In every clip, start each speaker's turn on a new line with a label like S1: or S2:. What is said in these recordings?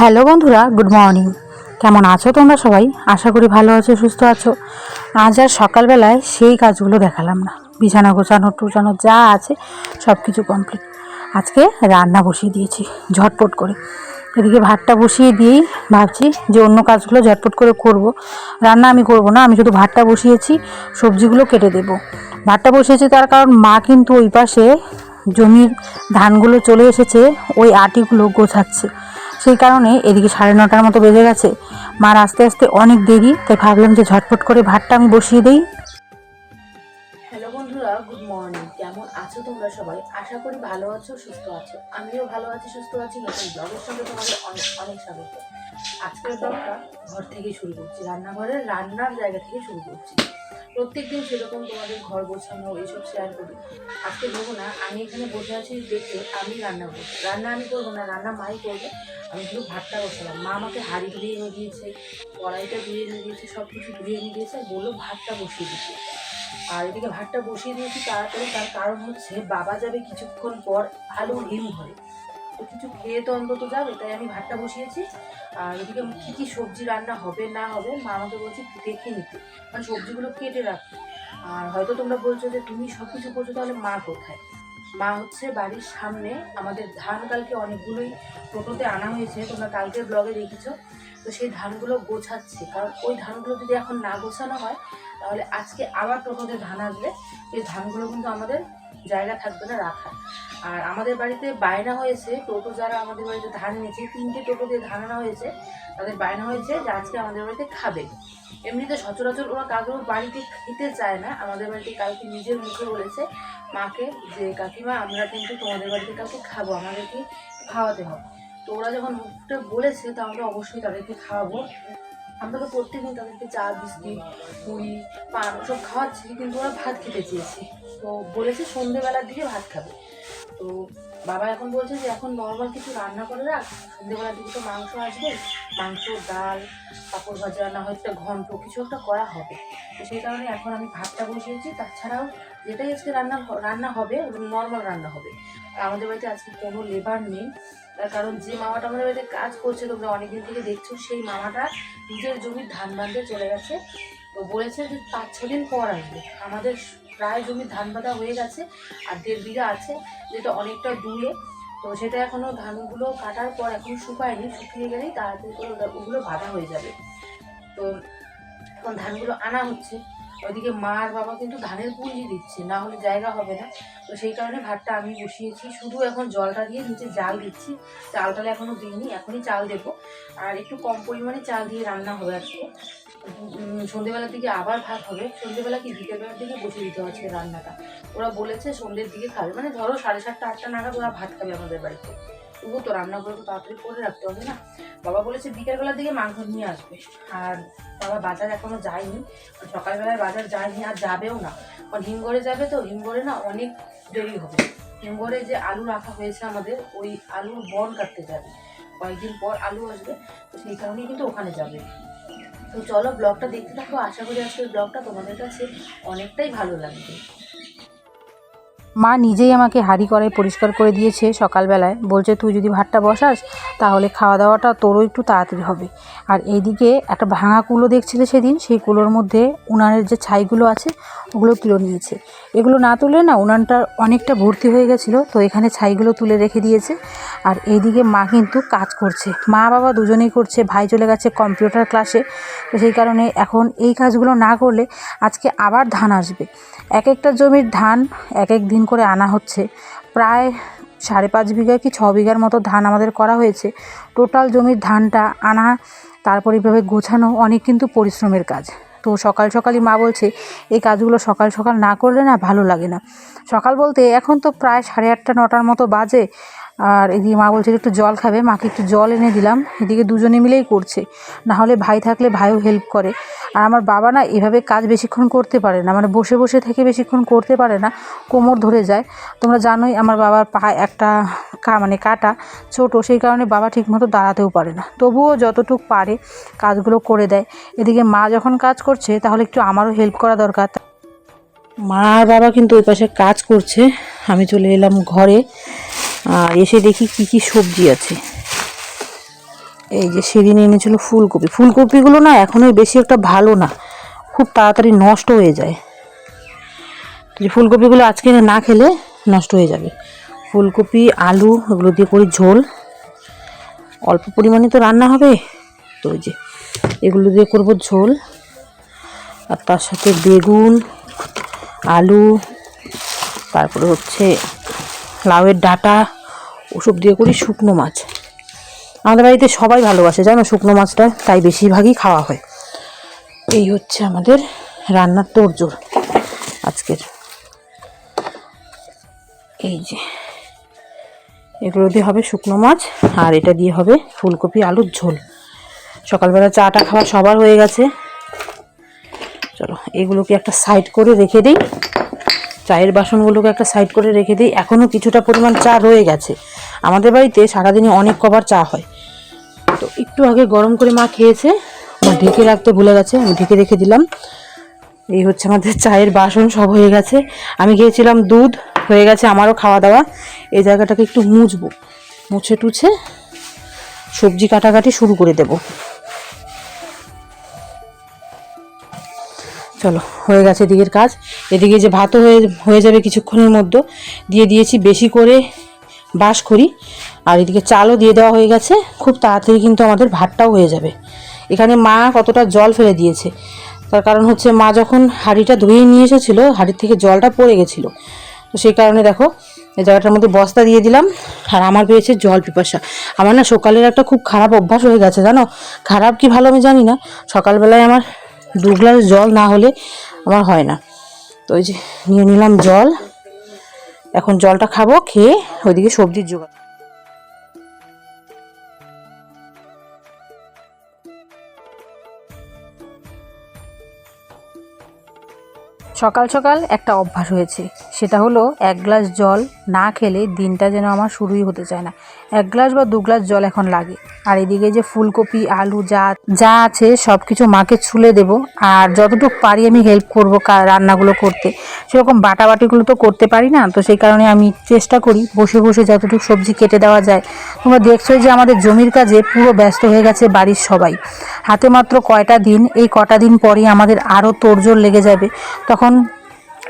S1: Hello বন্ধুরা, good morning. কেমন আছো তোমরা সবাই? আশা করি ভালো আছো, সুস্থ আছো। আজ আর সকালবেলায় সেই কাজগুলো দেখালাম না। বিছানা গোছানো, টুছানো যা আছে সব কিছু কমপ্লিট আজকে রান্না বসিয়ে দিয়েছি, ঝটপট করে। এদিকে ভাতটা বসিয়ে দিয়েই ভাবছি যে অন্য কাজগুলো ঝটপট করে করব। রান্না আমি করব না, আমি শুধু ভাতটা বসিয়েছি, সবজিগুলো কেটে দেবো। ভাতটা বসিয়েছি তার কারণ মা কিন্তু ওই পাশে জমির ধানগুলো চলে এসেছে, ওই আটিগুলো গোছাচ্ছে। সেই কারণে এদিকে সাড়ে নটার মতো বেজে গেছে। মার আস্তে আস্তে অনেক দেরি, তাই ভাবলাম যে ঝটপট করে ভাতটা আমি বসিয়ে দিই।
S2: হ্যালো বন্ধুরা গুড মর্নিং কেমন আছো তোমরা সবাই? আশা করি ভালো আছো, সুস্থ আছো। আমিও ভালো আছি, সুস্থ আছি। নতুন ব্লগের সঙ্গে তোমাদের অনেক অনেক স্বাগত। আজকের ব্লগটা ঘর থেকে শুরু করছি। রান্নাঘরের রান্নার জায়গা থেকে শুরু করছি। প্রত্যেকদিন সেরকম তোমাদের ঘর গোছানো, এইসব শেয়ার করি। আজকে বলব না, আমি এখানে বসে আছি দেখে আমি রান্না করব। রান্না আমি করব না, রান্না মাই করবে। আমি শুধু ভাতটা বসালাম। মা আমাকে হাঁড়ি ধুয়ে এনে দিয়েছে কড়াইটা ধুয়ে এনে দিয়েছে সব কিছু ধুয়ে এনে দিয়েছে বলল ভাতটা বসিয়ে দিচ্ছে আর এদিকে ভাতটা বসিয়ে দিয়েছি তাড়াতাড়ি, তার কারণ হচ্ছে বাবা যাবে কিছুক্ষণ পর আলু হিম তো কিছু খেয়ে তো অন্তত যাবে, তাই আমি ভাতটা বসিয়েছি। আর এদিকে কী কী সবজি রান্না হবে, না হবে, মা আমাকে বলছে দেখে নিতে মানে সবজিগুলো কেটে রাখতে। আর হয়তো তোমরা বলছো যে তুমি সব কিছু করছ, তাহলে মা কোথায়? মা হচ্ছে বাড়ির সামনে, আমাদের ধান কালকে অনেকগুলোই টোটোতে আনা হয়েছে, তোমরা কালকের ব্লগে দেখেছ। তো সেই ধানগুলো গোছাচ্ছে। কারণ ওই ধানগুলো যদি এখন না গোছানো হয়, তাহলে আজকে আবার টোটোতে ধান আসবে। এই ধানগুলো কিন্তু আমাদের জায়গা থাকবে না রাখার। আর আমাদের বাড়িতে বায়না হয়েছে, টোটো যারা আমাদের বাড়িতে ধান নিয়েছে তিনটে টোটো দিয়ে ধান আনা হয়েছে, তাদের বায়না হয়েছে যে আজকে আমাদের বাড়িতে খাবে। এমনিতে সচরাচর ওরা কাকেও বাড়িতে খেতে চায় না। আমাদের বাড়িতে কালকে নিজের মুখে বলেছে, মাকে, যে কাকিমা, আমরা কিন্তু তোমাদের বাড়িতে কাউকে খাব, আমাদেরকে খাওয়াতে হবে। তো ওরা যখন মুখটা বলেছে, তা আমরা অবশ্যই তাদেরকে খাওয়াবো। আমরা তো প্রত্যেকদিন তাদেরকে চা, বিস্কিট, পুরি, পান সব খাওয়াচ্ছি, কিন্তু ওরা ভাত খেতে চেয়েছে। তো বলেছে সন্ধেবেলার দিকে ভাত খাবে। তো বাবা এখন বলছে যে, এখন নর্মাল কিছু রান্না করে রাখ। সন্ধেবেলার দিকে তো মাংস আসবে। মাংস, ডাল পাঁপড় ভাজা না হয় একটা ঘন্ট, কিছু একটা করা হবে। তো সেই কারণে এখন আমি ভাতটা বসিয়েছি তাছাড়াও যেটাই আজকে রান্না রান্না হবে নর্মাল রান্না হবে। আর আমাদের বাড়িতে আজকে কোনো লেবার নেই। তার কারণ যে মামাটা আমাদের বাড়িতে কাজ করছে, তোমরা অনেকদিন থেকে দেখছ, সেই মামাটা নিজের জমির ধান বাঁধতে চলে গেছে। তো বলেছে যে পাঁচ, ছ দিন পর আসবে। আমাদের প্রায় জমির ধান বাঁধা হয়ে গেছে, আর দেড় বিঘা আছে, যেটা অনেকটা দূরে। তো সেটা এখনও ধানগুলো কাটার পর এখন শুকায়নি শুকিয়ে গেলেই তাড়াতাড়ি করে ওগুলো বাঁধা হয়ে যাবে। তো এখন ধানগুলো আনা হচ্ছে। ওইদিকে মা আর বাবা কিন্তু ধানের পুঁজি দিচ্ছে না হলে জায়গা হবে না। তো সেই কারণে ভাতটা আমি বসিয়েছি। শুধু এখন জলটা দিয়ে নিচে জাল দিচ্ছি। চালটালে এখনও দিইনি এখনই চাল দেবো। আর একটু কম পরিমাণে চাল দিয়ে রান্না আজকে। উম, সন্ধেবেলার দিকে আবার ভাত হবে। সন্ধেবেলা কি বিকেলবেলার দিকে বসে দিতে হচ্ছে রান্নাটা? ওরা বলেছে সন্ধ্যের দিকে খাবে। মানে ধরো সাড়ে সাতটা, আটটা নাগাদ ওরা ভাত খাবে আমাদের বাড়িতে। তবুও তো রান্নাগুলো তো তাড়াতাড়ি করে রাখতে হবে না? বাবা বলেছে বিকেলবেলার দিকে মাংস নিয়ে আসবে। আর বাবা বাজার এখনও যায়নি। সকালবেলায় বাজার যায়নি, আর যাবেও না। কারণ হিমঘরে যাবে তো, হিমঘরে না অনেক দেরি হবে। হিমঘরে যে আলু রাখা হয়েছে আমাদের, ওই আলুর বন কাটতে যাবে। কয়েকদিন পর আলু আসবে, তো সেই কারণেই কিন্তু ওখানে যাবে। তো চলো ব্লগটা দেখতে থাকো। আশা করি আজকের ব্লগটা তোমাদের কাছে অনেকটাই ভালো লাগবে।
S1: মা নিজেই আমাকে হাঁড়ি কড়াই পরিষ্কার করে দিয়েছে সকালবেলায়। বলছে, তুই যদি ভাতটা বসাস, তাহলে খাওয়া দাওয়াটা তোরও একটু তাড়াতাড়ি হবে। আর এইদিকে একটা ভাঙা কুলো দেখছিলে সেদিন? সেই কুলোর মধ্যে উনানের যে ছাইগুলো আছে, ওগুলো তুলে নিয়েছে। এগুলো না তুলে না, উনানটা অনেকটা ভর্তি হয়ে গেছিল, তো এখানে ছাইগুলো তুলে রেখে দিয়েছে। আর এইদিকে মা কিন্তু কাজ করছে। মা বাবা দুজনেই করছে, ভাই চলে গেছে কম্পিউটার ক্লাসে। তো সেই কারণে এখন এই কাজগুলো না করলে আজকে আবার ধান আসবে। এক একটা জমির ধান এক এক দিন করে আনা হচ্ছে। প্রায় সাড়ে পাঁচ বিঘা কি ছ বিঘার মতো ধান আমাদের করা হয়েছে। টোটাল জমির ধানটা আনা, তারপর এইভাবে গোছানো অনেক কিন্তু পরিশ্রমের কাজ। তো সকাল সকালই মা বলছে, এই কাজগুলো সকাল সকাল না করলে না ভালো লাগে না। সকাল বলতে এখন তো প্রায় সাড়ে আটটা, নটার মতো বাজে। আর এদিকে মা বলছে একটু জল খাবে। মাকে একটু জল এনে দিলাম। এদিকে দুজনে মিলেই করছে। না হলে ভাই থাকলে ভাইও হেল্প করে। আর আমার বাবা না এভাবে কাজ বেশিক্ষণ করতে পারে না। মানে বসে বসে থেকে বেশিক্ষণ করতে পারে না। কোমর ধরে যায়। তোমরা জানোই আমার বাবার পা একটা কা মানে কাটা ছোট। সেই কারণে বাবা ঠিকমতো দাঁড়াতেও পারে না। তবুও যতটুক পারে কাজগুলো করে দেয়। এদিকে মা যখন কাজ করছে, তাহলে একটু আমারও হেল্প করা দরকার। মা আর বাবা কিন্তু ওই পাশে কাজ করছে। আমি চলে এলাম ঘরে। আর এসে দেখি কি কি সবজি আছে।
S2: এই যে সেদিন এনেছিল ফুলকপি। ফুলকপিগুলো না এখনও বেশি একটা ভালো না, খুব তাড়াতাড়ি নষ্ট হয়ে যায়। এই ফুলকপিগুলো আজকে না খেলে নষ্ট হয়ে যাবে। ফুলকপি, আলু, এগুলো দিয়ে করি ঝোল। অল্প পরিমাণে তো রান্না হবে। তো যে এগুলো দিয়ে করব ঝোল। আর তার সাথে বেগুন, আলু, তারপরে হচ্ছে লাউয়ের ডাঁটা, ওসব দিয়ে করি শুকনো মাছ। আমাদের বাড়িতে সবাই ভালোবাসে, জানো শুকনো মাছটা, তাই বেশিরভাগই খাওয়া হয়। এই হচ্ছে আমাদের রান্নার তোড়জোড় আজকের। এই যে, এগুলো দিয়ে হবে শুকনো মাছ, আর এটা দিয়ে হবে ফুলকপি আলুর ঝোল। সকালবেলা চাটা খাওয়া সবার হয়ে গেছে। চলো, এগুলোকে একটা সাইড করে রেখে দিই। চায়ের বাসনগুলোকে একটা সাইড করে রেখে দিই। এখনও কিছুটা পরিমাণ চা রয়ে গেছে। আমাদের বাড়িতে সারাদিনে অনেক কবার চা হয়। তো একটু আগে গরম করে মা খেয়েছে। মা ঢেকে রাখতে ভুলে গেছে, আমি ঢেকে রেখে দিলাম। এই হচ্ছে আমাদের চায়ের বাসন, সব হয়ে গেছে। আমি খেয়েছিলাম দুধ, হয়ে গেছে আমারও খাওয়া দাওয়া এই জায়গাটাকে একটু মুছবো। মুছে টুছে সবজি কাটাকাটি শুরু করে দেব। চলো, হয়ে গেছে এদিকের কাজ। এদিকে যে ভাতও হয়ে হয়ে যাবে কিছুক্ষণের মধ্যে, দিয়ে দিয়েছি বেশি করে বাস করি আর এদিকে চালও দিয়ে দেওয়া হয়ে গেছে, খুব তাড়াতাড়ি কিন্তু আমাদের ভাতটাও হয়ে যাবে। এখানে মা কতটা জল ফেলে দিয়েছে। তার কারণ হচ্ছে মা যখন হাঁড়িটা ধুয়ে নিয়ে এসেছিল, হাঁড়ির থেকে জলটা পড়ে গেছিল। তো সেই কারণে দেখো, এই জায়গাটার মধ্যে বস্তা দিয়ে দিলাম, আর আমার পেয়েছে জল পিপাসা। আমার না সকালের একটা খুব খারাপ অভ্যাস হয়ে গেছে, জানো? খারাপ কি ভালো আমি জানি না। সকালবেলায় আমার দু গ্লাস জল না হলে আমার হয় না। তো ওই যে নিয়ে নিলাম জল। এখন জলটা খাব, খেয়ে ওইদিকে সবজির জোগাড়। সকাল সকাল একটা অভ্যাস হয়েছে, সেটা হলো এক গ্লাস জল না খেলে দিনটা যেন আমার শুরুই হতে চায় না। এক গ্লাস বা দু গ্লাস জল এখন লাগে। আর এদিকে যে ফুলকপি, আলু যা যা আছে সব কিছু মাকে ছুলে দেব। আর যতটুকু পারি আমি হেল্প করব রান্নাগুলো করতে। সেরকম বাটাবাটিগুলো তো করতে পারি না। তো সেই কারণে আমি চেষ্টা করি বসে বসে যতটুকু সবজি কেটে দেওয়া যায়। তোমরা দেখছ যে আমাদের জমির কাজে পুরো ব্যস্ত হয়ে গেছে বাড়ির সবাই। হাতে মাত্র কয়টা দিন, এই কটা দিন পরেই আমাদের আরও তোড়জোড় লেগে যাবে। তখন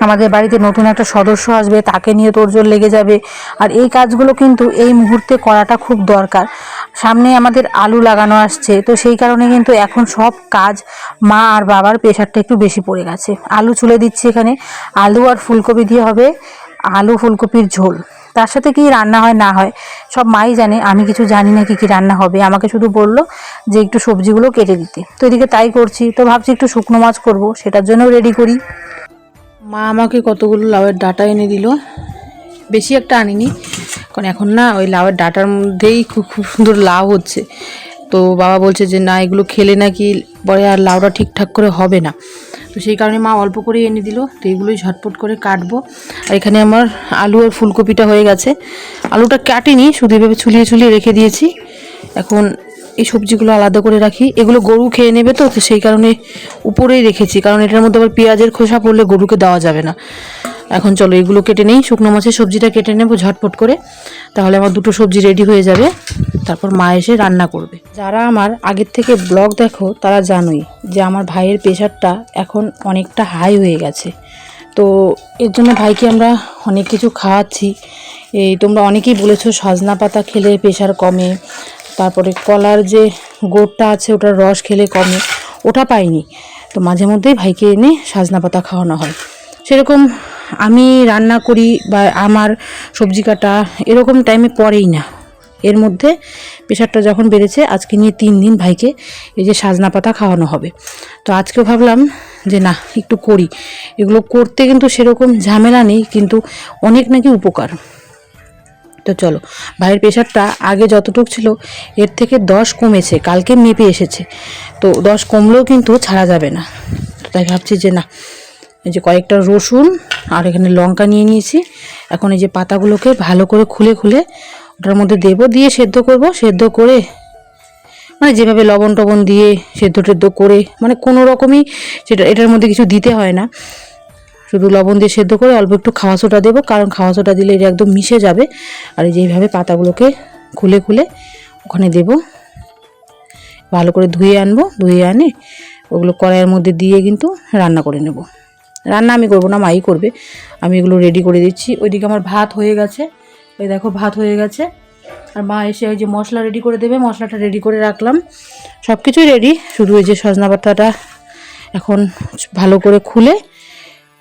S2: আমাদের বাড়িতে নতুন একটা সদস্য আসবে, তাকে নিয়ে তোড়জোড় লেগে যাবে। আর এই কাজগুলো কিন্তু এই মুহূর্তে করাটা খুব দরকার। সামনে আমাদের আলু লাগানো আসছে, তো সেই কারণে কিন্তু এখন সব কাজ মা আর বাবার প্রেশারটা একটু বেশি পড়ে গেছে। আলু চুলে দিচ্ছি এখানে। আলু আর ফুলকপি দিয়ে হবে আলু ফুলকপির ঝোল। তার সাথে কি রান্না হয়, না হয়, সব মাই জানে। আমি কিছু জানি না কি কি রান্না হবে। আমাকে শুধু বলল যে একটু সবজিগুলো কেটে দিতে। তো এদিকে তাই করছি। তো ভাবছি একটু শুকনো মাছ করব, সেটার জন্যও রেডি করি। মা আমাকে কতগুলো লাউয়ের ডাটা এনে দিল। বেশি একটা আনিনি, কারণ এখন না ওই লাউয়ের ডাটার মধ্যেই খুব খুব সুন্দর লাউ হচ্ছে। তো বাবা বলছে যে, না, এগুলো খেলে নাকি পরে আর লাউটা ঠিকঠাক করে হবে না। তো সেই কারণে মা অল্প করেই এনে দিল। তো এগুলোই ঝটপট করে কাটবো। আর এখানে আমার আলু আর ফুলকপিটা হয়ে গেছে। আলুটা কাটিনি, শুধু এভাবে ছুলিয়ে ছুলিয়ে রেখে দিয়েছি। এখন এই সবজিগুলো আলাদা করে রাখি। এগুলো গরু খেয়ে নেবে তো সেই কারণে উপরেই রেখেছি। কারণ এটার মধ্যে আবার পেঁয়াজের খোসা পড়লে গরুকে দেওয়া যাবে না। এখন চলো এগুলো কেটে নেই। শুকনো মাছের সবজিটা কেটে নেব ঝটপট করে। তাহলে আমার দুটো সবজি রেডি হয়ে যাবে। তারপর মা এসে রান্না করবে। যারা আমার আগের থেকে ব্লগ দেখো, তারা জানোই যে আমার ভাইয়ের প্রেশারটা এখন অনেকটা হাই হয়ে গেছে। তো এর জন্য ভাইকে আমরা অনেক কিছু খাওয়াচ্ছি। এই তোমরা অনেকেই বলেছ, সজনা পাতা খেলে প্রেশার কমে। তারপরে কলার যে গোড়টা আছে, ওটার রস খেলে কমে, ওটা পাইনি। তো মাঝে মধ্যেই ভাইকে এনে সাজনা পাতা খাওয়ানো হয়। সেরকম আমি রান্না করি বা আমার সবজি কাটা এরকম টাইমে পড়েই না। এর মধ্যে প্রেশারটা যখন বেড়েছে, আজকে নিয়ে তিন দিন ভাইকে এই যে সাজনা পাতা খাওয়ানো হবে। তো আজকেও ভাবলাম যে না, একটু করি। এগুলো করতে কিন্তু সেরকম ঝামেলা নেই, কিন্তু অনেক নাকি উপকার। তো চলো। ভাইয়ের প্রেশারটা আগে যতটুক ছিল, এর থেকে দশ কমেছে, কালকে মেপে এসেছে। তো দশ কমলেও কিন্তু ছাড়া যাবে না। তাই ভাবছি যে না, এই যে কয়েকটা রসুন আর এখানে লঙ্কা নিয়ে নিয়েছি। এখন এই যে পাতাগুলোকে ভালো করে খুলে খুলে ওটার মধ্যে দেবো, দিয়ে সেদ্ধ করব। সেদ্ধ করে মানে যেভাবে লবণ টবণ দিয়ে সেদ্ধ টেদ্ধ করে মানে কোনো রকমই সেটা, এটার মধ্যে কিছু দিতে হয় না। শুধু লবণ দিয়ে সেদ্ধ করে অল্প একটু খাওয়া সোটা দেবো, কারণ খাওয়া সোটা দিলে এটা একদম মিশে যাবে। আর এই যে এইভাবে পাতাগুলোকে খুলে খুলে ওখানে দেবো। ভালো করে ধুয়ে আনব, ধুয়ে আনে ওগুলো কড়াইয়ের মধ্যে দিয়ে কিন্তু রান্না করে নেব। রান্না আমি করব না, মাই করবে। আমি এগুলো রেডি করে দিচ্ছি। ওইদিকে আমার ভাত হয়ে গেছে। ওই দেখো ভাত হয়ে গেছে। আর মা এসে ওই যে মশলা রেডি করে দেবে, মশলাটা রেডি করে রাখলাম। সব কিছুই রেডি শুধু ওই যে সজনা পাতাটা এখন ভালো করে খুলে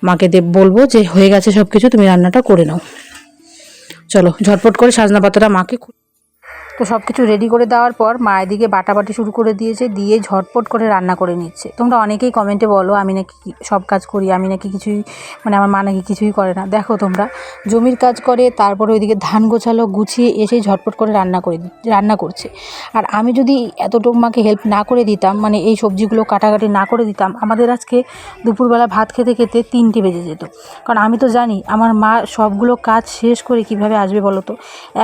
S2: মাকে দেব বলব যে হয়ে গেছে সব কিছু তুমি রান্নাটা করে নাও। চলো, ঝটপট করে সাজনা পাতাটা মাকে তো সব কিছু রেডি করে দেওয়ার পর মা এদিকে বাটাবাটি শুরু করে দিয়েছে, দিয়ে ঝটপট করে রান্না করে নিচ্ছে। তোমরা অনেকেই কমেন্টে বলো, আমি নাকি সব কাজ করি, আমি নাকি কিছুই মানে আমার মা নাকি কিছুই করে না। দেখো তোমরা, জমির কাজ করে, তারপরে ওইদিকে ধান গোছালো, গুছিয়ে এসে ঝটপট করে রান্না করে রান্না করছে। আর আমি যদি এতটুকু মাকে হেল্প না করে দিতাম মানে এই সবজিগুলো কাটাকাটি না করে দিতাম, আমাদের আজকে দুপুরবেলা ভাত খেতে খেতে তিনটে বেজে যেত। কারণ আমি তো জানি, আমার মা সবগুলো কাজ শেষ করে কীভাবে আসবে বলো তো?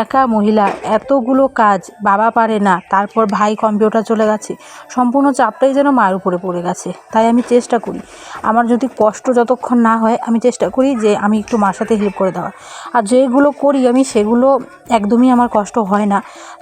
S2: একা মহিলা, এতগুলো কাজ বাবা পারে না, তারপর ভাই কম্পিউটার চলে গেছে। সম্পূর্ণ চাপটাই যেন মায়ের উপরে পড়ে গেছে, তাই আমি চেষ্টা করি। আমার যদি কষ্ট যতক্ষণ না হয়, আমি চেষ্টা করি যে আমি একটু মার সাথে হেল্প করে দেওয়ার। আর যেগুলো করি, আমি সেগুলো একদমই আমার কষ্ট হয় না।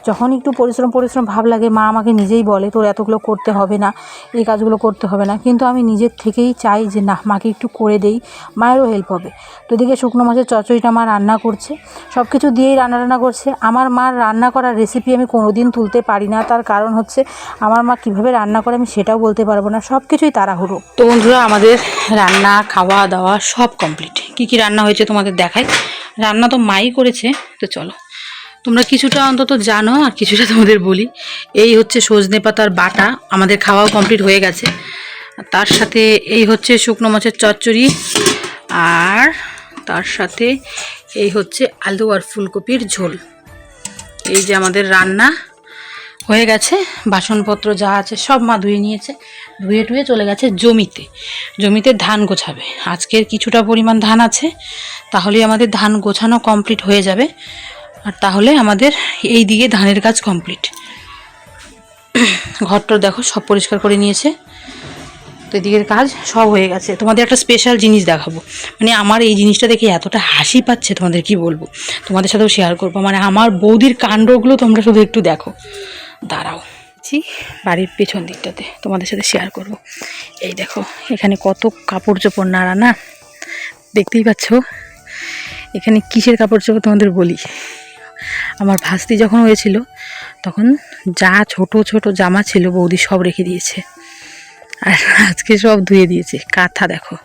S2: যখন একটু পরিশ্রম পরিশ্রম ভাব লাগে, মা আমাকে নিজেই বলে, তোর এতগুলো করতে হবে না, এই কাজগুলো করতে হবে না। কিন্তু আমি নিজের থেকেই চাই যে, না, মাকে একটু করে দেই, মায়েরও হেল্প হবে। তো এদিকে শুকনো মাছের চচ্চড়িটা মা রান্না করছে। সব কিছু দিয়েই রান্না রান্না করছে। আমার মার রান্না করার রেসিপি আমি কোনো দিন তুলতে পারি না। তার কারণ হচ্ছে আমার মা কীভাবে রান্না করে আমি সেটাও বলতে পারব না। সব কিছুই তাড়াহুড়ো। তো বন্ধুরা, আমাদের রান্না, খাওয়া, দাওয়া সব কমপ্লিট কী কী রান্না হয়েছে তোমাদের দেখাই। রান্না তো মাই করেছে, তো চলো। তোমরা কিছুটা অন্তত জানো আর কিছুটা তোমাদের বলি। এই হচ্ছে সজনে পাতার বাটা। আমাদের খাওয়াও কমপ্লিট হয়ে গেছে। তার সাথে এই হচ্ছে শুকনো মাছের চচ্চড়ি। আর তার সাথে এই হচ্ছে আলু আর ফুলকপির ঝোল। এই যে আমাদের রান্না হয়ে গেছে, বাসনপত্র যা আছে সব মা ধুয়ে নিয়েছে, ধুয়ে টুয়ে চলে গেছে জমিতে। জমিতে ধান গোছাবে। আজকের কিছুটা পরিমাণ ধান আছে তাহলে আমাদের ধান গোছানো কমপ্লিট হয়ে যাবে। আর তাহলে আমাদের এই দিকে ধানের কাজ কমপ্লিট। ঘরটা দেখো সব পরিষ্কার করে নিয়েছে। তো এদিকের কাজ সব হয়ে গেছে। তোমাদের একটা স্পেশাল জিনিস দেখাবো। মানে আমার এই জিনিসটা দেখে এতটা হাসি পাচ্ছে তোমাদের কি বলব? তোমাদের সাথেও শেয়ার করব। মানে আমার বৌদির কাণ্ডগুলো তোমরা শুধু একটু দেখো। দাঁড়াও। ছি, বাড়ির পেছন দিকটাতে তোমাদের সাথে শেয়ার করব। এই দেখো এখানে কত কাপড় চোপড় নাড়া না? দেখতেই পাচ্ছ? এখানে কিসের কাপড় চোপড় তোমাদের বলি? আমার ভাস্তি যখন হয়েছিল তখন যা ছোট ছোট জামা ছিল বৌদি সব রেখে দিয়েছে। আর আজকে সব ধুয়ে দিয়েছে। কাঁথা দেখো।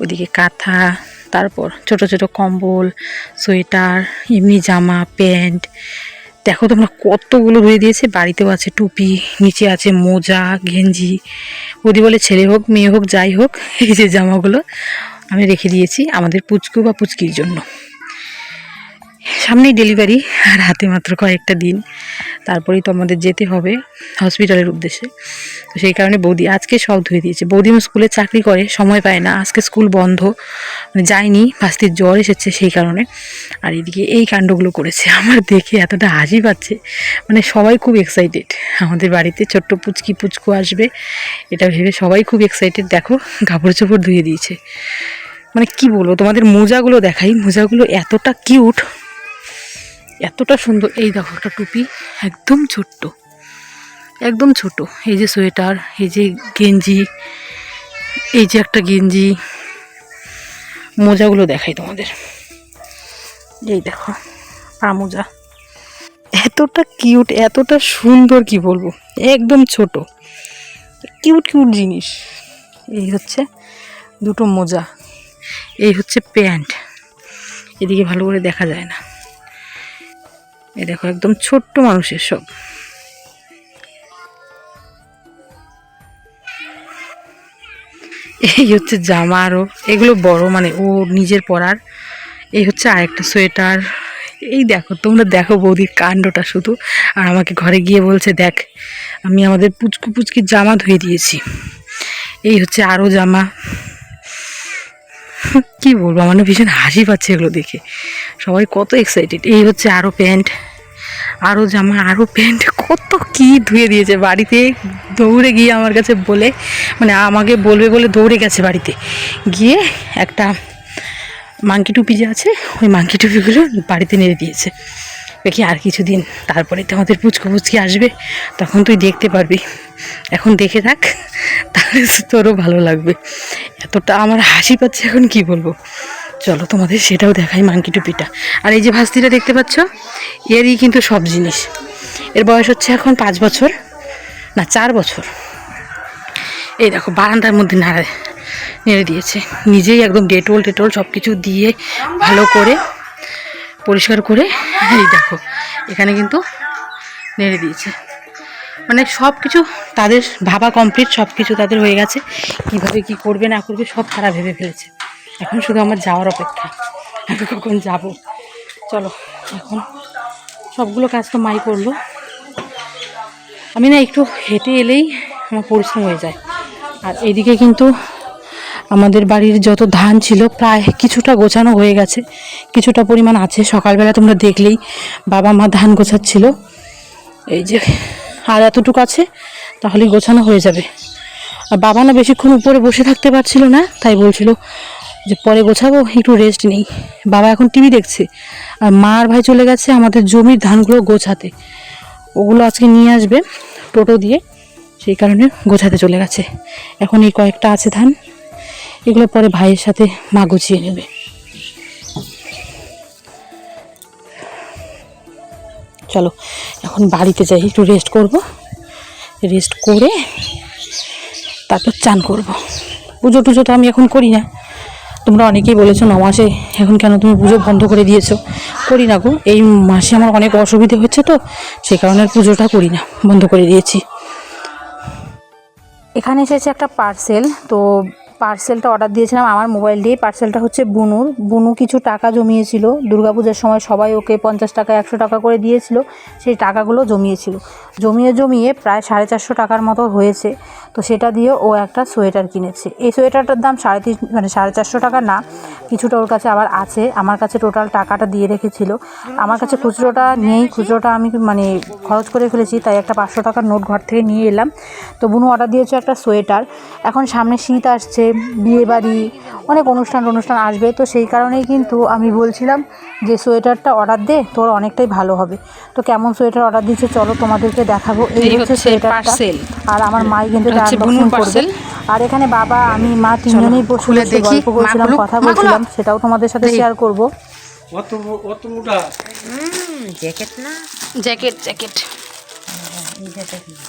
S2: ওদিকে কাঁথা, তারপর ছোট ছোট কম্বল, সোয়েটার, এমনি জামা, প্যান্ট। দেখো তোমরা কতগুলো ধুয়ে দিয়েছে। বাড়িতেও আছে টুপি, নিচে আছে মোজা, গেঞ্জি। ওদি বলে ছেলে হোক, মেয়ে হোক, যাই হোক, এই যে জামাগুলো আমি রেখে দিয়েছি আমাদের পুচকু বা পুচকির জন্য। সামনেই ডেলিভারি আর হাতে মাত্র কয়েকটা দিন। তারপরেই তো আমাদের যেতে হবে হসপিটালের উদ্দেশ্যে। তো সেই কারণে বৌদি আজকে সব ধুয়ে দিয়েছে। বৌদি স্কুলে চাকরি করে, সময় পায় না। আজকে স্কুল বন্ধ মানে যায়নি ভাস্তির জ্বর এসেছে সেই কারণে। আর এদিকে এই কাণ্ডগুলো করেছে। আমার দেখে এতটা হাসি পাচ্ছে। মানে সবাই খুব এক্সাইটেড আমাদের বাড়িতে ছোট্ট পুচকি পুচকু আসবে। এটা ভেবে সবাই খুব এক্সাইটেড দেখো, কাপড় চোপড় ধুয়ে দিয়েছে। মানে কি বলব, তোমাদের মোজাগুলো দেখাই। মোজাগুলো এতটা কিউট এতটা সুন্দর, এই দেখো একটা টুপি, একদম ছোট্ট, একদম ছোট। এই যে সোয়েটার, এই যে গেঞ্জি, এই যে একটা গেঞ্জি, মোজাগুলো দেখাই তোমাদের। এই দেখো, পা মোজা। এতটা কিউট, এতটা সুন্দর কি বলব, একদম ছোট। কিউট কিউট জিনিস। এই হচ্ছে দুটো মোজা, এই হচ্ছে প্যান্ট। এদিকে ভালো করে দেখা যায় না। এই দেখো, একদম ছোট্ট মানুষের সব এই হচ্ছে জামা আরও এগুলো বড় মানে ও নিজের পরার। এই হচ্ছে আরেকটা সোয়েটার। এই দেখো, তোমরা দেখো বৌদির কাণ্ডটা শুধু। আর আমাকে ঘরে গিয়ে বলছে, দেখ, আমি আমাদের পুচকু পুচকির জামা ধুয়ে দিয়েছি। এই হচ্ছে আরও জামা। কি বলব? আমার ভীষণ হাসি পাচ্ছে এগুলো দেখে। সবাই কত এক্সাইটেড এই হচ্ছে আরও প্যান্ট। আরও জামা আরও প্যান্ট। কত কি ধুয়ে দিয়েছে বাড়িতে। দৌড়ে গিয়ে আমার কাছে বলে মানে আমাকে বলবে বলে দৌড়ে গেছে বাড়িতে। গিয়ে একটা মাংকি টুপি যে আছে, ওই মাংকি টুপিগুলো বাড়িতে নেড়ে দিয়েছে। দেখি আর কিছুদিন তারপরে তো আমাদের পুচকু পুচকি আসবে, তখন তুই দেখতে পারবি। এখন দেখে থাক, তাহলে তোরও ভালো লাগবে। এতটা আমার হাসি পাচ্ছে এখন কি বলব? চলো তোমাদের সেটাও দেখাই মাংকি টুপিটা। আর এই যে ভাস্তিটা দেখতে পাচ্ছ, এরই কিন্তু সব জিনিস। এর বয়স হচ্ছে এখন পাঁচ বছর, না চার বছর। এই দেখো, বারান্দার মধ্যে নাড়া, নেড়ে দিয়েছে। নিজেই একদম ডেটল টেটল সব কিছু দিয়ে ভালো করে পরিষ্কার করে এই দেখো, এখানে কিন্তু নেড়ে দিয়েছে। মানে সব কিছু তাদের ভাবা কমপ্লিট সব কিছু তাদের হয়ে গেছে। কীভাবে কি করবে, না করবে, সব তারা ভেবে ফেলেছে। এখন শুধু আমার যাওয়ার অপেক্ষা, আমি কখন যাব? চলো, এখন সবগুলো কাজ তো মাই করল। আমি না একটু হেঁটে এলেই আমার পরিশ্রম হয়ে যায়। আর এদিকে কিন্তু আমাদের বাড়ির যত ধান ছিল প্রায় কিছুটা গোছানো হয়ে গেছে। কিছুটা পরিমাণ আছে। সকালবেলা তোমরা দেখলেই বাবা মা ধান গোছাচ্ছিল। এই যে আর এতটুকু আছে তাহলে গোছানো হয়ে যাবে। আর বাবা না বেশিক্ষণ উপরে বসে থাকতে পারছিল না, তাই বলছিল যে পরে গোছাবো, একটু রেস্ট নেই। বাবা এখন টিভি দেখছে। আর মা আর ভাই চলে গেছে আমাদের জমির ধানগুলো গোছাতে। ওগুলো আজকে নিয়ে আসবে টোটো দিয়ে, সেই কারণে গোছাতে চলে গেছে। এখন এই কয়েকটা আছে ধান। এগুলো পরে ভাইয়ের সাথে মা গুছিয়ে নেবে। চলো, এখন বাড়িতে যাই, একটু রেস্ট করব। রেস্ট করে তারপর চান করব। পুজো টুজো তো আমি এখন করি না। তোমরা অনেকেই বলেছ ন মাসে, এখন কেন তুমি পুজো বন্ধ করে দিয়েছ? করি না গো, এই মাসে আমার অনেক অসুবিধে হচ্ছে তো সেই কারণে পুজোটা করি না, বন্ধ করে দিয়েছি। এখানে এসেছে একটা পার্সেল তো পার্সেলটা অর্ডার দিয়েছিলাম, আমার মোবাইল দিয়ে পার্সেলটা হচ্ছে বুনুর। বুনু কিছু টাকা জমিয়েছিল। দুর্গাপূজার সময় সবাই ওকে পঞ্চাশ টাকা, একশো টাকা করে দিয়েছিল। সেই টাকাগুলো জমিয়েছিল। জমিয়ে জমিয়ে প্রায় সাড়ে চারশো টাকার মতো হয়েছে। তো সেটা দিয়ে ও একটা সোয়েটার কিনেছে। এই সোয়েটারটার দাম সাড়ে তিন মানে সাড়ে চারশো টাকা না কিছুটা ওর কাছে আবার আছে। আমার কাছে টোটাল টাকাটা দিয়ে রেখেছিল। আমার কাছে খুচরোটা নেই খুচরোটা আমি মানে খরচ করে ফেলেছি তাই একটা পাঁচশো টাকার নোট ঘর থেকে নিয়ে এলাম। তো বুনু অর্ডার দিয়েছে একটা সোয়েটার। এখন সামনে শীত আসছে বিয়েবাড়ি অনেক অনুষ্ঠান অনুষ্ঠান আসবে। তো সেই কারণেই কিন্তু আমি বলছিলাম যে সোয়েটারটা অর্ডার দে তোর অনেকটাই ভালো হবে। তো কেমন সোয়েটার অর্ডার দিয়েছে চলো তোমাদেরকে দেখাবো। এই হচ্ছে সোয়েটারটা। আর আমার মাই কিন্তু আর এখানে বাবা আমি মা তিনজনেই বসে
S3: দেখি,
S2: কথা বলছিলাম সেটাও তোমাদের সাথে শেয়ার করব।
S4: অত অত মোটা।
S3: জ্যাকেট না?
S2: জ্যাকেট জ্যাকেট
S3: এই জ্যাকেট না।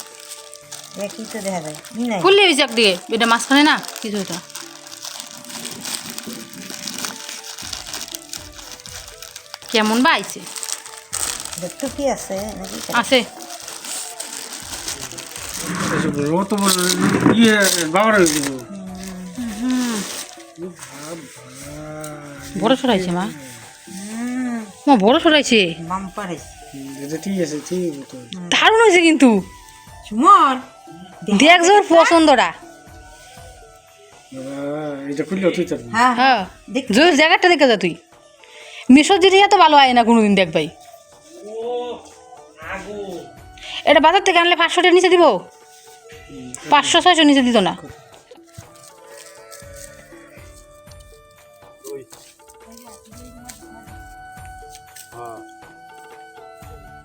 S3: একই তো দেখা যায়।
S2: খুললে ওই জ্যাক দিয়ে এটা মাঝখানে না? কিছু এটা। কেমন বা
S3: দেখতো কি আছে
S2: আছে।
S4: অত বড় ইয়ে বাবার
S2: বড় সরাইছে মা। মা বড় সরাইছে।
S3: বাম্পারে
S4: এটা ঠিক আছে ঠিক আছে তো
S2: দারুণ হয়েছে কিন্তু।
S3: সুমন
S2: দেখ জোর পছন্দটা।
S4: এটা খুললে তুই তার
S3: হ্যাঁ।
S2: হ্যাঁ।
S3: দেখ
S2: জোর জায়গাটা দেখে যা তুই। মিশর জিনিস এত ভালো হয় না কোনোদিন দেখ ভাই। এটা বাজার থেকে আনলে পাঁচশো টাকা নিচে দিব? পাঁচশো ছয়শো নিচে দিত না।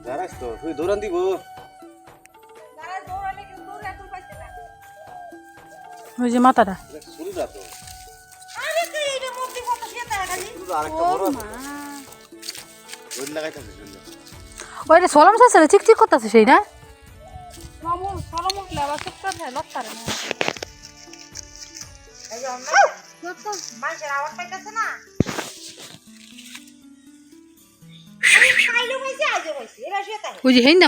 S5: জানাস তো তুই দৌড়ান দিব
S2: ওই যে মাথাটা
S5: আরেকটা বড় আছে। ওই লাগাইতেছে শুনলে
S2: ওইটা সলম চাচ্ছে চিক চিক করতেছে সেই না?
S3: মানুষের আওয়াজ পাইতেছে না? খাইলো পাইছে আজও পাইছে এরা শুয়ে
S2: ওই যে হেন না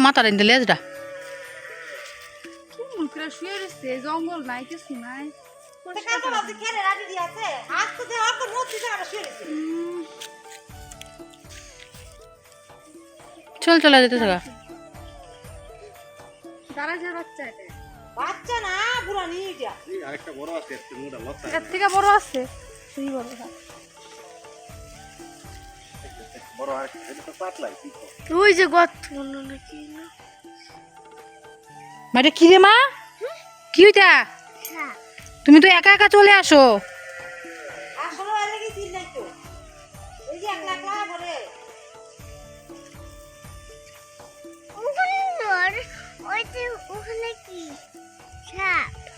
S3: রাজি আছে আজ তো দেওয়া তো মধ্যে জায়গাটা শুয়ে
S2: চল চলে যেতে থাকা।
S3: বাচ্চা না বুড়া নিয়ে যা
S5: আরেকটা বড় আছে একটা মোটা লতা
S2: এর থেকে বড় আছে?
S5: বড় আরেকটা এটা তো পাতলাই কি কর?
S2: ওই যে গত মাটা কি রে মা? কি হইতা তুমি তো একা একা চলে আসো।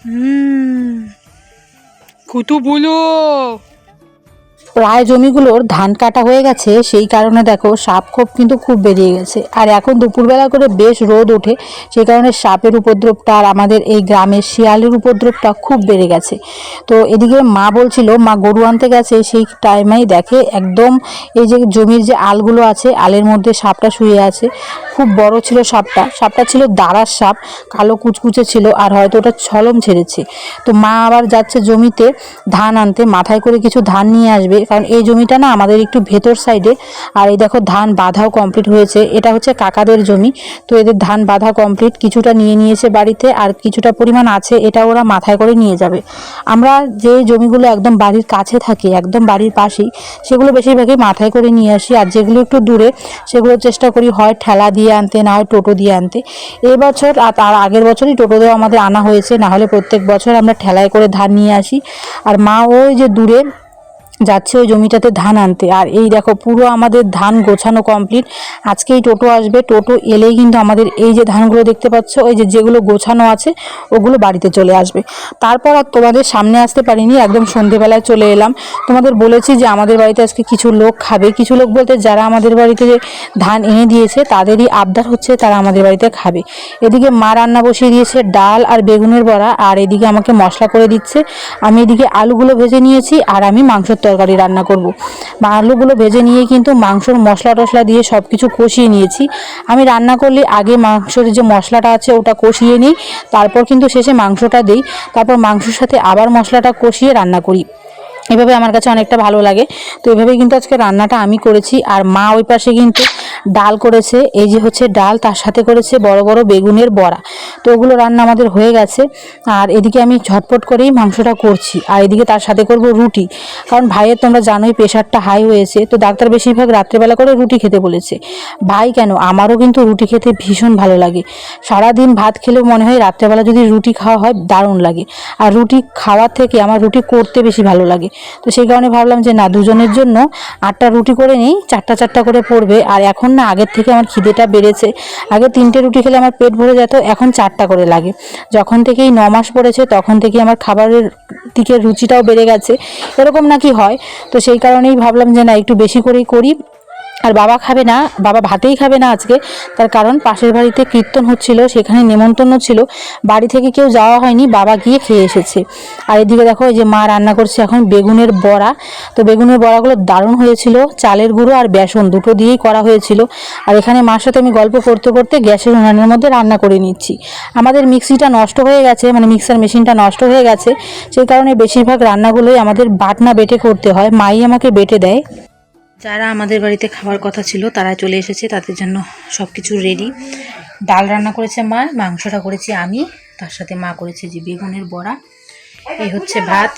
S2: হুম কত বলো প্রায় জমিগুলোর ধান কাটা হয়ে গেছে, সেই কারণে দেখো সাপ খোপ কিন্তু খুব বেরিয়ে গেছে। আর এখন দুপুরবেলা করে বেশ রোদ ওঠে সেই কারণে সাপের উপদ্রবটা আর আমাদের এই গ্রামের শিয়ালের উপদ্রবটা খুব বেড়ে গেছে। তো এদিকে মা বলছিল, মা গরু আনতে গেছে, সেই টাইমেই দেখে একদম এই যে জমির যে আলগুলো আছে, আলের মধ্যে সাপটা শুয়ে আছে। খুব বড় ছিল সাপটা সাপটা ছিল দাঁড়ার সাপ, কালো কুচকুচে ছিল আর হয়তো ওটা ছলম ছেড়েছে। তো মা আবার যাচ্ছে জমিতে ধান আনতে, মাথায় করে কিছু ধান নিয়ে আসবে কারণ এই জমিটা না আমাদের একটু ভেতর সাইডে আর এই দেখো ধান বাঁধাও কমপ্লিট হয়েছে। এটা হচ্ছে কাকাদের জমি। তো এদের ধান বাঁধা কমপ্লিট কিছুটা নিয়ে নিয়েছে বাড়িতে আর কিছুটা পরিমাণ আছে। এটা ওরা মাথায় করে নিয়ে যাবে। আমরা যে জমিগুলো একদম বাড়ির কাছে থাকে, একদম বাড়ির পাশেই, সেগুলো বেশিরভাগই মাথায় করে নিয়ে আসি। আর যেগুলো একটু দূরে, সেগুলো চেষ্টা করি হয় ঠেলা দিয়ে আনতে, না হয় টোটো দিয়ে আনতে। এই বছর আর তার আগের বছরই টোটো দেওয়া আমাদের আনা হয়েছে। না হলে প্রত্যেক বছর আমরা ঠেলায় করে ধান নিয়ে আসি। আর মা ওই যে দূরে যাচ্ছে ওই জমিটাতে ধান আনতে। আর এই দেখো, পুরো আমাদের ধান গোছানো কমপ্লিট আজকেই টোটো আসবে। টোটো এলেই কিন্তু আমাদের এই যে ধানগুলো দেখতে পাচ্ছ, ওই যে যেগুলো গোছানো আছে, ওগুলো বাড়িতে চলে আসবে। তারপর আর তোমাদের সামনে আসতে পারিনি, একদম সন্ধেবেলায় চলে এলাম। তোমাদের বলেছি যে আমাদের বাড়িতে আজকে কিছু লোক খাবে। কিছু লোক বলতে যারা আমাদের বাড়িতে ধান এনে দিয়েছে, তাদেরই আবদার হচ্ছে তারা আমাদের বাড়িতে খাবে। এদিকে মা রান্না বসিয়ে দিয়েছে ডাল আর বেগুনের বড়া, আর এদিকে আমাকে মশলা করে দিচ্ছে। আমি এদিকে আলুগুলো ভেজে নিয়েছি, আর আমি মাংসের তরকারি রান্না করব। আলুগুলো ভেজে নিয়ে কিন্তু মাংসর মশলা টশলা দিয়ে সব কিছু কষিয়ে নিয়েছি। আমি রান্না করলে আগে মাংসের যে মশলাটা আছে ওটা কষিয়ে নিই, তারপর কিন্তু শেষে মাংসটা দিই। তারপর মাংসর সাথে আবার মশলাটা কষিয়ে রান্না করি। এভাবে আমার কাছে অনেকটা ভালো লাগে। তো এভাবেই কিন্তু আজকে রান্নাটা আমি করেছি। আর মা ওই পাশে কিন্তু ডাল করেছে। এই যে হচ্ছে ডাল, তার সাথে করেছে বড় বড় বেগুনের বড়া। তো ওগুলো রান্না আমাদের হয়ে গেছে। আর এদিকে আমি ঝটপট করেই মাংসটা করছি। আর এদিকে তার সাথে করব রুটি। কারণ ভাইয়ের তোমরা জানোই প্রেশারটা হাই হয়েছে। তো ডাক্তার বেশিরভাগ রাত্রেবেলা করে রুটি খেতে বলেছে। ভাই কেন? আমারও কিন্তু রুটি খেতে ভীষণ ভালো লাগে। সারাদিন ভাত খেলেও মনে হয় রাত্রেবেলা যদি রুটি খাওয়া হয়, দারুণ লাগে। আর রুটি খাওয়ার থেকে আমার রুটি করতে বেশি ভালো লাগে। তো সেই কারণে ভাবলাম যে না, দুজনের জন্য আটটা রুটি করে নিই, চারটা চারটা করে পড়বে। আর এখন না, আগের থেকে আমার খিদেটা বেড়েছে। আগে তিনটে রুটি খেলে আমার পেট ভরে যেত, এখন চারটা করে লাগে। যখন থেকেই ন মাস পড়েছে, তখন থেকে আমার খাবারের দিকে রুচিটাও বেড়ে গেছে। এরকম নাকি হয়। তো সেই কারণেই ভাবলাম যে না, একটু বেশি করেই করি। আর বাবা খাবে না, বাবা ভাতেই খাবে না আজকে। তার কারণ পাশের বাড়িতে কীর্তন হচ্ছিল, সেখানে নেমন্তন্ন ছিল। বাড়ি থেকে কেউ যাওয়া হয়নি, বাবা গিয়ে খেয়ে এসেছে। আর এদিকে দেখো, এই যে মা রান্না করছে এখন বেগুনের বড়া। তো বেগুনের বড়াগুলো দারুণ হয়েছিল, চালের গুঁড়ো আর বেসন দুটো দিয়েই করা হয়েছিল। আর এখানে মার সাথে আমি গল্প করতে করতে গ্যাসের উনানের মধ্যে রান্না করে নিচ্ছি। আমাদের মিক্সিটা নষ্ট হয়ে গেছে মানে মিক্সার মেশিনটা নষ্ট হয়ে গেছে। সেই কারণে বেশিরভাগ রান্নাগুলোই আমাদের বাটনা বেটে করতে হয়, মাই আমাকে বেটে দেয়। যারা আমাদের বাড়িতে খাওয়ার কথা ছিল, তারা চলে এসেছে, তাদের জন্য সব কিছু রেডি ডাল রান্না করেছে মা, মাংসটা করেছি আমি, তার সাথে মা করেছে যে বেগুনের বড়া। এই হচ্ছে ভাত,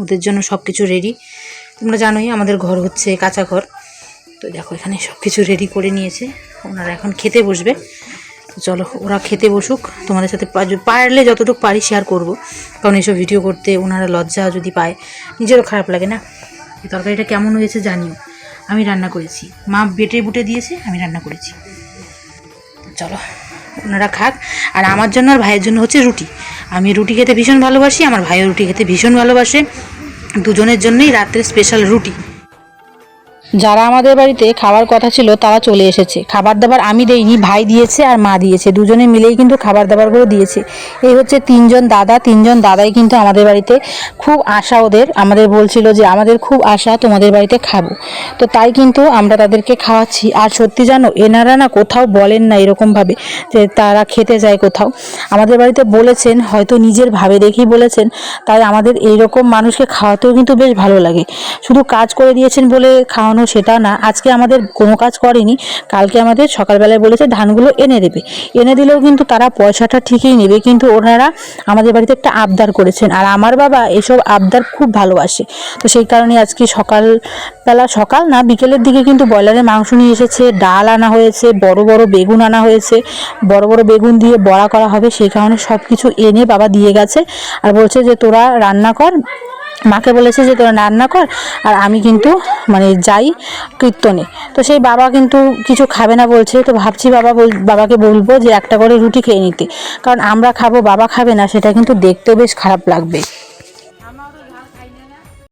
S2: ওদের জন্য সব কিছু রেডি তোমরা জানোই আমাদের ঘর হচ্ছে কাঁচা ঘর, তো দেখো এখানে সব কিছু রেডি করে নিয়েছে। ওনারা এখন খেতে বসবে। চলো, ওরা খেতে বসুক। তোমাদের সাথে পারলে যতটুকু পারি শেয়ার করব। কারণ এইসব ভিডিও করতে ওনারা লজ্জা যদি পায়, নিজেরও খারাপ লাগে না। এই তরকারিটা কেমন হয়েছে জানিও। আমি রান্না করেছি। মা বেটে বুটে দিয়েছে, আমি রান্না করেছি। চলো, ওনারা খাক। আর আমার জন্য আর ভাইয়ের জন্য হচ্ছে রুটি। আমি রুটি খেতে ভীষণ ভালোবাসি, আমার ভাইও রুটি খেতে ভীষণ ভালোবাসে। দুজনের জন্যই রাত্রে স্পেশাল রুটি। যারা আমাদের বাড়িতে খাবার কথা ছিল, তারা চলে এসেছে। খাবার দাবার আমি দেইনি, ভাই দিয়েছে আর মা দিয়েছে। দুজনে মিলেই কিন্তু খাবার দাবারগুলো দিয়েছে। এই হচ্ছে তিনজন দাদা, তিনজন দাদাই কিন্তু আমাদের বাড়িতে খুব আশা ওদের। আমাদের বলছিল যে, আমাদের খুব আশা, তোমাদের বাড়িতে খাব। তো তাই কিন্তু আমরা তাদেরকে খাওয়াচ্ছি। আর সত্যি জানো, এনারা না কোথাও বলেন না এরকমভাবে যে তারা খেতে যায় কোথাও। আমাদের বাড়িতে বলেছেন, হয়তো নিজের ভাবে দেখেই বলেছেন, তাই আমাদের এইরকম মানুষকে খাওয়াতেও কিন্তু বেশ ভালো লাগে। শুধু কাজ করে দিয়েছেন বলে খাওয়ানো সেটা না। আজকে আমাদের কোনো কাজ করেনি। কালকে আমাদের সকালবেলায় বলেছে ধানগুলো এনে দেবে। এনে দিলেও কিন্তু তারা পয়সাটা ঠিকই নেবে। কিন্তু ওনারা আমাদের বাড়িতে একটা আবদার করেছেন। আর আমার বাবা এসব আবদার খুব ভালোবাসে। তো সেই কারণে আজকে সকালবেলা সকাল না, বিকেলের দিকে কিন্তু ব্রয়লারের মাংস নিয়ে এসেছে, ডাল আনা হয়েছে, বড় বড় বেগুন আনা হয়েছে, বড় বড় বেগুন দিয়ে বড়া করা হবে। সেই কারণে সব কিছু এনে বাবা দিয়ে গেছে। আর বলছে যে তোরা রান্না কর মাকে বলেছে যে তোরা রান্না কর, আর আমি কিন্তু মানে যাই কীর্তনে। তো সেই বাবা কিন্তু কিছু খাবে না বলছে, তো ভাবছি বাবা বাবাকে বলব যে একটা করে রুটি খেয়ে নিতে। কারণ আমরা খাব, বাবা খাবে না, সেটা কিন্তু দেখতেও বেশ খারাপ লাগবে।